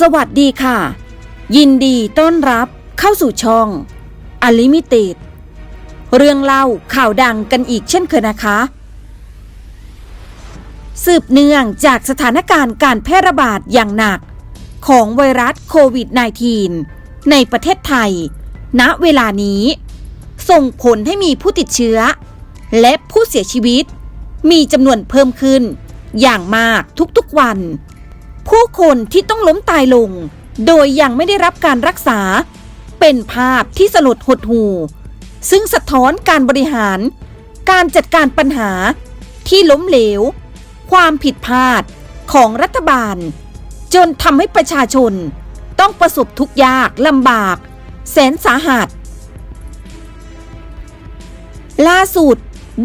สวัสดีค่ะ ยินดีต้อนรับเข้าสู่ช่อง Unlimited เรื่องเล่าข่าวดังกันอีกเช่นเคยนะคะ สืบเนื่องจากสถานการณ์การแพร่ระบาดอย่างหนัก ของไวรัสโควิด -19 ในประเทศไทย ณเวลานี้ ส่งผลให้มีผู้ติดเชื้อ และผู้เสียชีวิต มีจำนวนเพิ่มขึ้นอย่างมากทุกๆวัน ผู้คนที่ต้องล้มตายลง โดยยังไม่ได้รับการรักษา เป็นภาพที่สลดหดหู่ซึ่งสะท้อนการบริหาร การจัดการปัญหา ที่ล้มเหลว ความผิดพลาดของรัฐบาล จนทำให้ประชาชน ต้องประสบทุกยากลำบาก แสนสาหัส ล่าสุด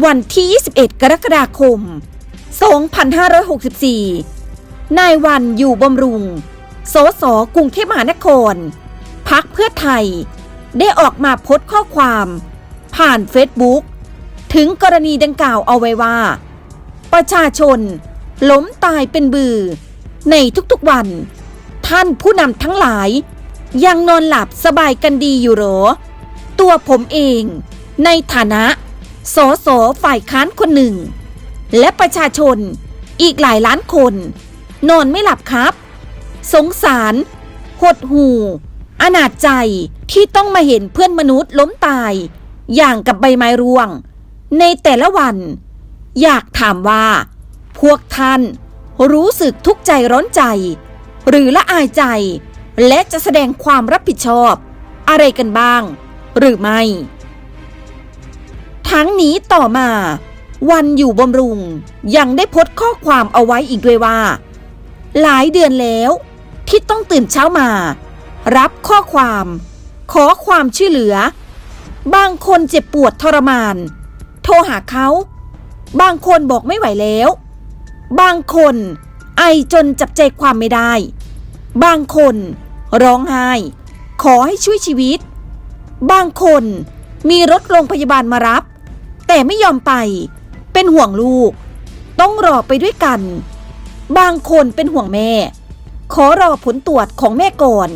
วันที่ 21 กรกฎาคม 2564 นายวันอยู่บำรุง สสกรุงเทพมหานคร พักเพื่อไทย ได้ออกมาโพสต์ข้อความ ผ่านเฟซบุ๊กถึงกรณีดังกล่าวเอาไว้ว่า ประชาชนล้มตายเป็นบือ ในทุกๆวัน ท่านผู้นำทั้งหลาย ยังนอนหลับสบายกันดีอยู่หรอ ตัวผมเอง ในฐานะสสฝ่ายค้านคนหนึ่ง และประชาชนอีกหลายล้านคน นอนไม่หลับครับ สงสาร หดหูอนาจใจที่ต้องมาเห็นเพื่อนมนุษย์ล้มตาย อย่างกับใบไม้ร่วง ในแต่ละวัน อยากถามว่า พวกท่านรู้สึกทุกข์ใจร้อนใจ หรือละอายใจ และจะแสดงความรับผิดชอบ อะไรกันบ้าง หรือไม่ ทั้งนี้ต่อมา วันอยู่บำรุงยังได้โพสต์ข้อความเอาไว้อีกด้วยว่า หลายเดือนแล้ว ที่ต้องตื่นเช้ามา รับข้อความ ขอความช่วยเหลือ บางคนเจ็บปวดทรมาน โทรหาเขา บางคนบอกไม่ไหวแล้ว บางคนไอจนจับใจความไม่ได้ บางคนร้องไห้ ขอให้ช่วยชีวิต บางคนมีรถโรงพยาบาลมารับ แต่ไม่ยอมไป เป็นห่วงลูก ต้องรอไปด้วยกัน บางคนเป็นห่วงแม่ ขอรอผลตรวจของแม่ก่อน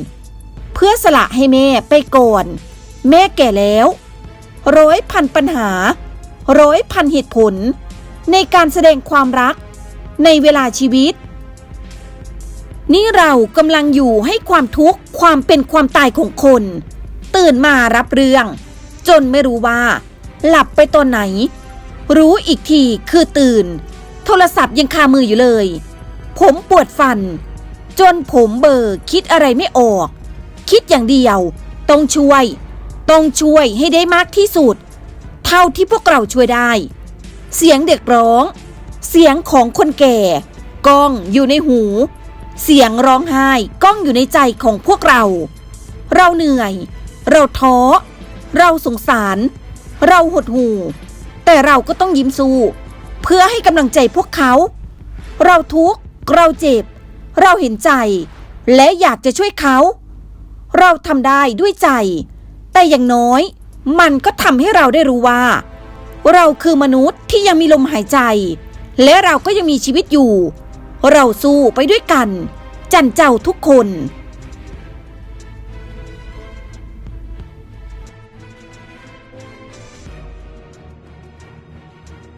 เพื่อสละให้แม่ไปก่อน แม่แก่แล้วร้อยพันปัญหาร้อยพันเหตุผล ในการแสดงความรัก ในเวลาชีวิต นี่เรากำลังอยู่ให้ความทุกข์ความเป็นความตายของคน ตื่นมารับเรื่อง จนไม่รู้ว่า หลับไปตอนไหน รู้อีกทีคือตื่น โทรศัพท์ยังคามืออยู่เลย ผมปวดฟัน จนผมเบอร์คิดอะไรไม่ออก คิดอย่างเดียว ต้องช่วย ต้องช่วยให้ได้มากที่สุด เท่าที่พวกเราช่วยได้ เสียงเด็กร้อง เสียงของคนแก่ก้องอยู่ในหู เสียงร้องไห้ก้องอยู่ในใจของพวกเรา เราเหนื่อย เราท้อ เราสงสาร เราหดหู่ แต่เราก็ต้องยิ้มสู้ เพื่อให้กำลังใจพวกเขา เราทุกข์ เราเจ็บ เราเห็นใจ และอยากจะช่วยเขา เราทำได้ด้วยใจ แต่อย่างน้อย มันก็ทำให้เราได้รู้ว่า เราคือมนุษย์ที่ยังมีลมหายใจ และเราก็ยังมีชีวิตอยู่ เราสู้ไปด้วยกัน จันเจ้าทุกคน